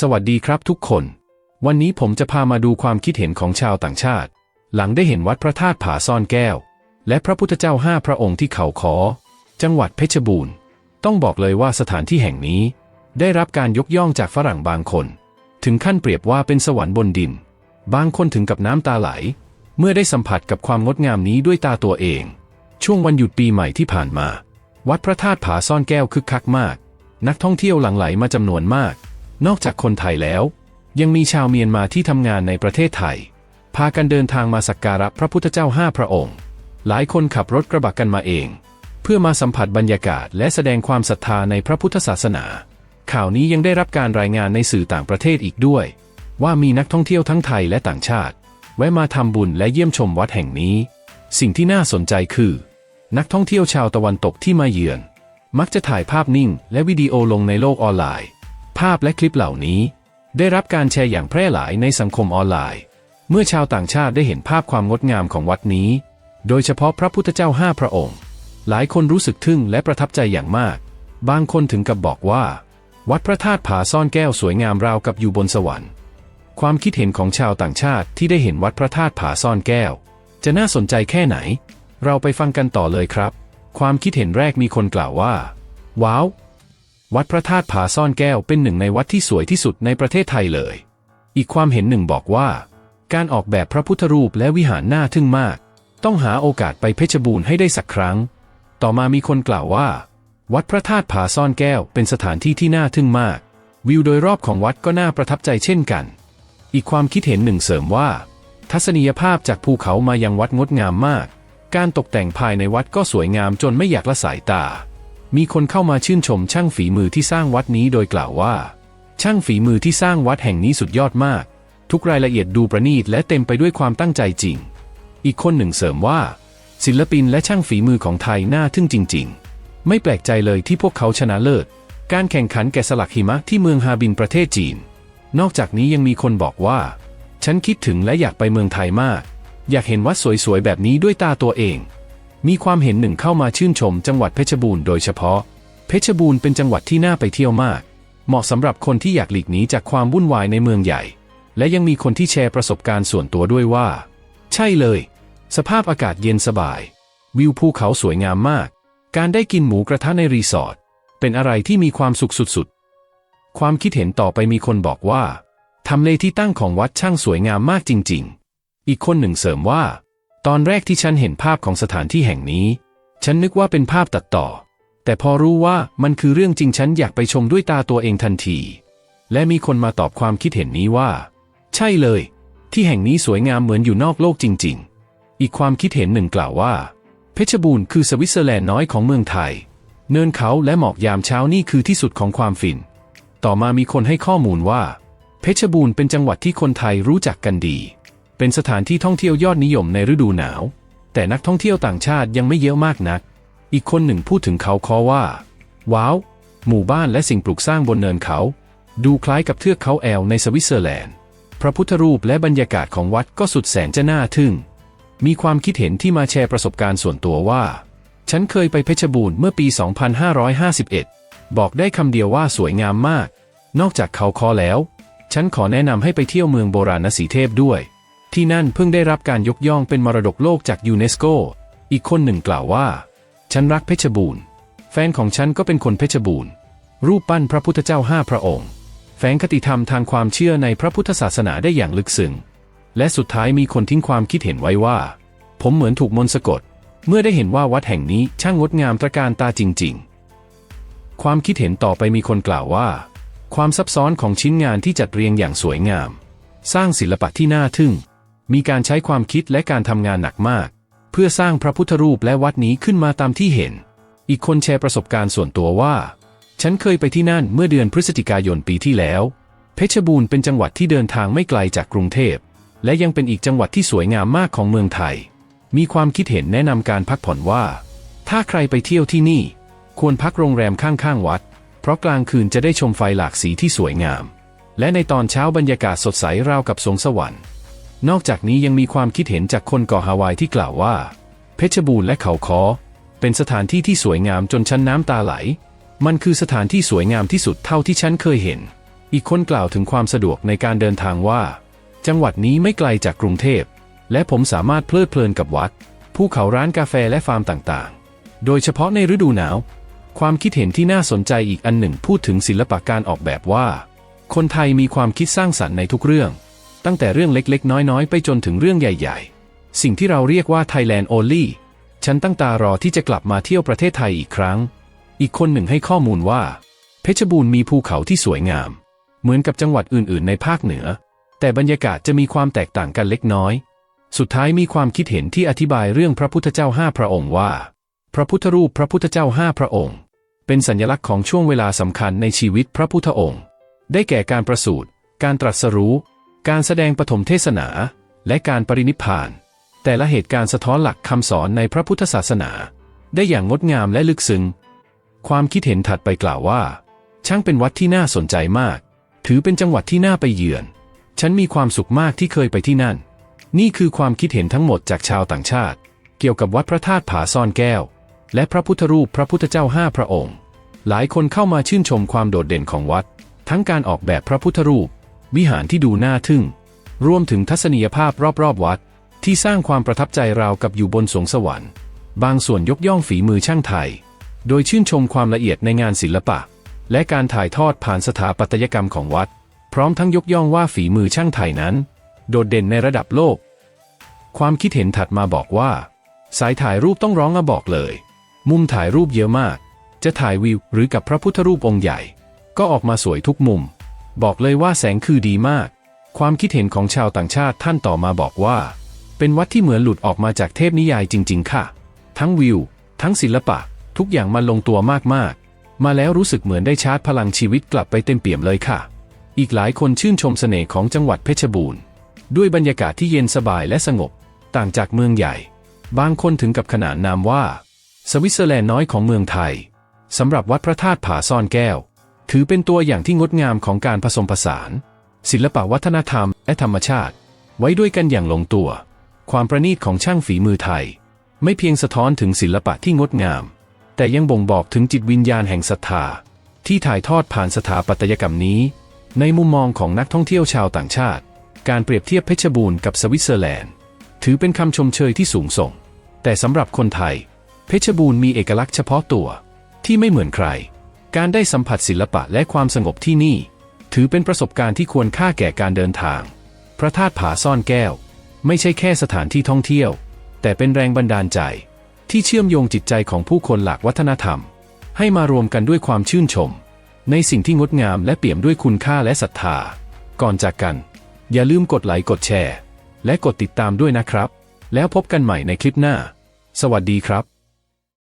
สวัสดีครับทุกคน วันนี้ผมจะพามาดูความคิดเห็นของชาวต่างชาติ หลังได้เห็นวัดพระธาตุผาซ่อนแก้ว และพระพุทธเจ้าห้าพระองค์ที่เขาขอ จังหวัดเพชรบูรณ์ ต้องบอกเลยว่าสถานที่แห่งนี้ ได้รับการยกย่องจากฝรั่งบางคน ถึงขั้นเปรียบว่าเป็นสวรรค์บนดิน บางคนถึงกับน้ำตาไหล เมื่อได้สัมผัสกับความงดงามนี้ด้วยตาตัวเอง ช่วงวันหยุดปีใหม่ที่ผ่านมา วัดพระธาตุผาซ่อนแก้วคึกคักมาก นักท่องเที่ยวหลั่งไหลมาจำนวนมาก นอกจากคนไทยแล้ว ยังมีชาวเมียนมาที่ทำงานในประเทศไทย พากันเดินทางมาสักการะพระพุทธเจ้าห้าพระองค์ หลายคนขับรถกระบะกันมาเอง เพื่อมาสัมผัสบรรยากาศและแสดงความศรัทธาในพระพุทธศาสนา ข่าวนี้ยังได้รับการรายงานในสื่อต่างประเทศอีกด้วย ว่ามีนักท่องเที่ยวทั้งไทยและต่างชาติ แวะมาทำบุญและเยี่ยมชมวัดแห่งนี้ สิ่งที่น่าสนใจคือ นักท่องเที่ยวชาวตะวันตกที่มาเยือน มักจะถ่ายภาพนิ่งและวิดีโอลงในโลกออนไลน์ ภาพและคลิปเหล่านี้ ได้รับการแชร์อย่างแพร่หลายในสังคมออนไลน์ เมื่อชาวต่างชาติได้เห็นภาพความงดงามของวัดนี้ โดยเฉพาะพระพุทธเจ้าห้าพระองค์ หลายคนรู้สึกทึ่งและประทับใจอย่างมาก บางคนถึงกับบอกว่า วัดพระธาตุผาซ่อนแก้วสวยงามราวกับอยู่บนสวรรค์ ความคิดเห็นของชาวต่างชาติที่ได้เห็นวัดพระธาตุผาซ่อนแก้ว จะน่าสนใจแค่ไหน เราไปฟังกันต่อเลยครับ ความคิดเห็นแรกมีคนกล่าวว่า ว้าว วัดพระธาตุผาซ่อนแก้วเป็นหนึ่งในวัดที่สวยที่สุดในประเทศไทยเลย อีกความเห็นหนึ่งบอกว่า การออกแบบพระพุทธรูปและวิหารน่าทึ่งมาก ต้องหาโอกาสไปเพชรบูรณ์ให้ได้สักครั้ง ต่อมามีคนกล่าวว่า วัดพระธาตุผาซ่อนแก้วเป็นสถานที่ที่น่าทึ่งมาก วิวโดยรอบของวัดก็น่าประทับใจเช่นกัน อีกความคิดเห็นหนึ่งเสริมว่า ทัศนียภาพจากภูเขามายังวัดงดงามมาก การตกแต่งภายในวัดก็สวยงามจนไม่อยากละสายตา มีคนเข้ามาชื่นชมช่างฝีมือที่สร้างวัดนี้โดยกล่าวว่า ช่างฝีมือที่สร้างวัดแห่งนี้สุดยอดมาก ทุกรายละเอียดดูประณีตและเต็มไปด้วยความตั้งใจจริง อีกคนหนึ่งเสริมว่า ศิลปินและช่างฝีมือของไทยน่าทึ่งจริง ๆ ไม่แปลกใจเลยที่พวกเขาชนะเลิศ การแข่งขันแกะสลักหิมะที่เมืองฮาบินประเทศจีน นอกจากนี้ยังมีคนบอกว่า ฉันคิดถึงและอยากไปเมืองไทยมาก อยากเห็นวัดสวยๆแบบนี้ด้วยตาตัวเอง มีความเห็นหนึ่งเข้ามาชื่นชมจังหวัดเพชรบูรณ์โดยเฉพาะ เพชรบูรณ์เป็นจังหวัดที่น่าไปเที่ยวมาก เหมาะสำหรับคนที่อยากหลีกหนีจากความวุ่นวายในเมืองใหญ่ และยังมีคนที่แชร์ประสบการณ์ส่วนตัวด้วยว่า ใช่เลย สภาพอากาศเย็นสบาย วิวภูเขาสวยงามมาก การได้กินหมูกระทะในรีสอร์ทเป็นอะไรที่มีความสุขสุดๆ ความคิดเห็นต่อไปมีคนบอกว่าทำเลที่ตั้งของวัดช่างสวยงามมากจริง ๆ อีกคนหนึ่งเสริมว่า ตอนแรกที่ฉันเห็นภาพของสถานที่แห่งนี้ ฉันนึกว่าเป็นภาพตัดต่อ แต่พอรู้ว่ามันคือเรื่องจริงฉันอยากไปชมด้วยตาตัวเองทันที และมีคนมาตอบความคิดเห็นนี้ว่า ใช่เลย ที่แห่งนี้สวยงามเหมือนอยู่นอกโลกจริง ๆ อีกความคิดเห็นหนึ่งกล่าวว่า เพชรบูรณ์คือสวิตเซอร์แลนด์น้อยของเมืองไทย เนินเขาและหมอกยามเช้านี่คือที่สุดของความฟิน ต่อมามีคนให้ข้อมูลว่า เพชรบูรณ์เป็นจังหวัดที่คนไทยรู้จักกันดี เป็นสถานที่ท่องเที่ยวยอดนิยมในฤดูหนาว แต่นักท่องเที่ยวต่างชาติยังไม่เยอะมากนัก อีกคนหนึ่งพูดถึงเขาคอว่า ว้าว หมู่บ้านและสิ่งปลูกสร้างบนเนินเขา ดูคล้ายกับเทือกเขาแอลในสวิตเซอร์แลนด์ พระพุทธรูปและบรรยากาศของวัดก็สุดแสนจะน่าทึ่ง มีความคิดเห็นที่มาแชร์ประสบการณ์ส่วนตัวว่า ฉันเคยไปเพชรบูรณ์เมื่อปี 2551 บอกได้คำเดียวว่าสวยงามมาก นอกจากเขาคอแล้ว ฉันขอแนะนำให้ไปเที่ยวเมืองโบราณสีเทพด้วย ที่นั่นเพิ่งได้รับการยกย่องเป็นมรดกโลกจากยูเนสโก อีกคนหนึ่งกล่าวว่า ฉันรักเพชรบูรณ์ แฟนของฉันก็เป็นคนเพชรบูรณ์ รูปปั้นพระพุทธเจ้าห้าพระองค์ แฝงคติธรรมทางความเชื่อในพระพุทธศาสนาได้อย่างลึกซึ้ง และสุดท้ายมีคนทิ้งความคิดเห็นไว้ว่า ผมเหมือนถูกมนต์สะกด เมื่อได้เห็นว่าวัดแห่งนี้ช่างงดงามตระการตาจริง ๆ ความคิดเห็นต่อไปมีคนกล่าวว่า ความซับซ้อนของชิ้นงานที่จัดเรียงอย่างสวยงาม สร้างศิลปะที่น่าทึ่ง มีการใช้ความคิดและการทำงานหนักมาก เพื่อสร้างพระพุทธรูปและวัดนี้ขึ้นมาตามที่เห็น อีกคนแชร์ประสบการณ์ส่วนตัวว่า ฉันเคยไปที่นั่นเมื่อเดือนพฤศจิกายนปีที่แล้ว เพชรบูรณ์เป็นจังหวัดที่เดินทางไม่ไกลจากกรุงเทพ และยังเป็นอีกจังหวัดที่สวยงามมากของเมืองไทย มีความคิดเห็นแนะนำการพักผ่อนว่า ถ้าใครไปเที่ยวที่นี่ ควรพักโรงแรมข้างๆวัด เพราะกลางคืนจะได้ชมไฟหลากสีที่สวยงาม และในตอนเช้าบรรยากาศสดใสราวกับสวงสวรรค์ นอกจากนี้ยังมีความคิดเห็นจากคนเกาะฮาวายที่กล่าวว่า เพชรบูรณ์และเขาคอเป็นสถานที่ที่สวยงามจนชั้นน้ำตาไหล มันคือสถานที่สวยงามที่สุดเท่าที่ฉันเคยเห็น อีกคนกล่าวถึงความสะดวกในการเดินทางว่า จังหวัดนี้ไม่ไกลจากกรุงเทพ และผมสามารถเพลิดเพลินกับวัด ภูเขาร้านกาแฟและฟาร์มต่างๆ โดยเฉพาะในฤดูหนาว ความคิดเห็นที่น่าสนใจอีกอันหนึ่งพูดถึงศิลปะการออกแบบว่า คนไทยมีความคิดสร้างสรรค์ในทุกเรื่อง ตั้งแต่เรื่องเล็กๆ น้อยๆ ไปจนถึงเรื่องใหญ่ ๆ สิ่งที่เราเรียกว่า Thailand Only ฉันตั้งตารอที่จะกลับมาเที่ยวประเทศไทยอีกครั้ง อีกคนหนึ่งให้ข้อมูลว่า เพชรบูรณ์มีภูเขาที่สวยงาม เหมือนกับจังหวัดอื่นๆ ในภาคเหนือ แต่บรรยากาศจะมีความแตกต่างกันเล็กน้อย สุดท้ายมีความคิดเห็นที่อธิบายเรื่องพระพุทธเจ้าห้าพระองค์ว่า พระพุทธรูปพระพุทธเจ้าห้าพระองค์ เป็นสัญลักษณ์ของช่วงเวลาสำคัญในชีวิตพระพุทธองค์ ได้แก่การประสูติการตรัสรู้ การแสดงปฐมเทศนา และการปรินิพาน แต่ละเหตุการณ์สะท้อนหลักคำสอนในพระพุทธศาสนา ได้อย่างงดงามและลึกซึ้ง ความคิดเห็นถัดไปกล่าวว่า ช่างเป็นวัดที่น่าสนใจมาก ถือเป็นจังหวัดที่น่าไปเยือน ฉันมีความสุขมากที่เคยไปที่นั่น นี่คือความคิดเห็นทั้งหมดจากชาวต่างชาติ เกี่ยวกับวัดพระธาตุผาซ่อนแก้ว และพระพุทธรูปพระพุทธเจ้าห้าพระองค์ หลายคนเข้ามาชื่นชมความโดดเด่นของวัด ทั้งการออกแบบพระพุทธรูป วิหารที่ดูน่าทึ่ง รวมถึงทัศนียภาพรอบๆวัด ที่สร้างความประทับใจราวกับอยู่บนสวงสวรรค์ บางส่วนยกย่องฝีมือช่างไทย โดยชื่นชมความละเอียดในงานศิลปะ และการถ่ายทอดผ่านสถาปัตยกรรมของวัด พร้อมทั้งยกย่องว่าฝีมือช่างไทยนั้น โดดเด่นในระดับโลก ความคิดเห็นถัดมาบอกว่า สายถ่ายรูปต้องร้องอะบอกเลย มุมถ่ายรูปเยอะมาก จะถ่ายวิวหรือกับพระพุทธรูปองค์ใหญ่ ก็ออกมาสวยทุกมุม บอกเลยว่าแสงคือดีมาก ความคิดเห็นของชาวต่างชาติท่านต่อมาบอกว่า เป็นวัดที่เหมือนหลุดออกมาจากเทพนิยายจริง ๆ ค่ะ ทั้งวิว ทั้งศิลปะ ทุกอย่างมันลงตัวมากๆ มาแล้วรู้สึกเหมือนได้ชาร์จพลังชีวิตกลับไปเต็มเปี่ยมเลยค่ะ อีกหลายคนชื่นชมเสน่ห์ของจังหวัดเพชรบูรณ์ ด้วยบรรยากาศที่เย็นสบายและสงบ ต่างจากเมืองใหญ่ บางคนถึงกับขนานนามว่า สวิตเซอร์แลนด์น้อยของเมืองไทยสำหรับวัดพระธาตุผาซ่อนแก้ว ถือเป็นตัวอย่างที่งดงามของการผสมผสาน ศิลปวัฒนธรรม และธรรมชาติ ไว้ด้วยกันอย่างลงตัว ความประณีตของช่างฝีมือไทย ไม่เพียงสะท้อนถึงศิลปะที่งดงาม แต่ยังบ่งบอกถึงจิตวิญญาณแห่งศรัทธา ที่ถ่ายทอดผ่านสถาปัตยกรรมนี้ ในมุมมองของนักท่องเที่ยวชาวต่างชาติ การเปรียบเทียบเพชรบูรณ์กับสวิตเซอร์แลนด์ ถือเป็นคำชมเชยที่สูงส่ง แต่สำหรับคนไทย เพชรบูรณ์มีเอกลักษณ์เฉพาะตัว ที่ไม่เหมือนใคร การได้สัมผัสศิลปะและความสงบที่นี่ ถือเป็นประสบการณ์ที่ควรค่าแก่การเดินทาง พระธาตุผาซ่อนแก้ว ไม่ใช่แค่สถานที่ท่องเที่ยว แต่เป็นแรงบันดาลใจ ที่เชื่อมโยงจิตใจของผู้คนหลากวัฒนธรรม ให้มารวมกันด้วยความชื่นชม ในสิ่งที่งดงามและเปี่ยมด้วยคุณค่าและศรัทธา ก่อนจากกัน อย่าลืมกดไลค์กดแชร์ และกดติดตามด้วยนะครับ แล้วพบกันใหม่ในคลิปหน้า สวัสดีครับ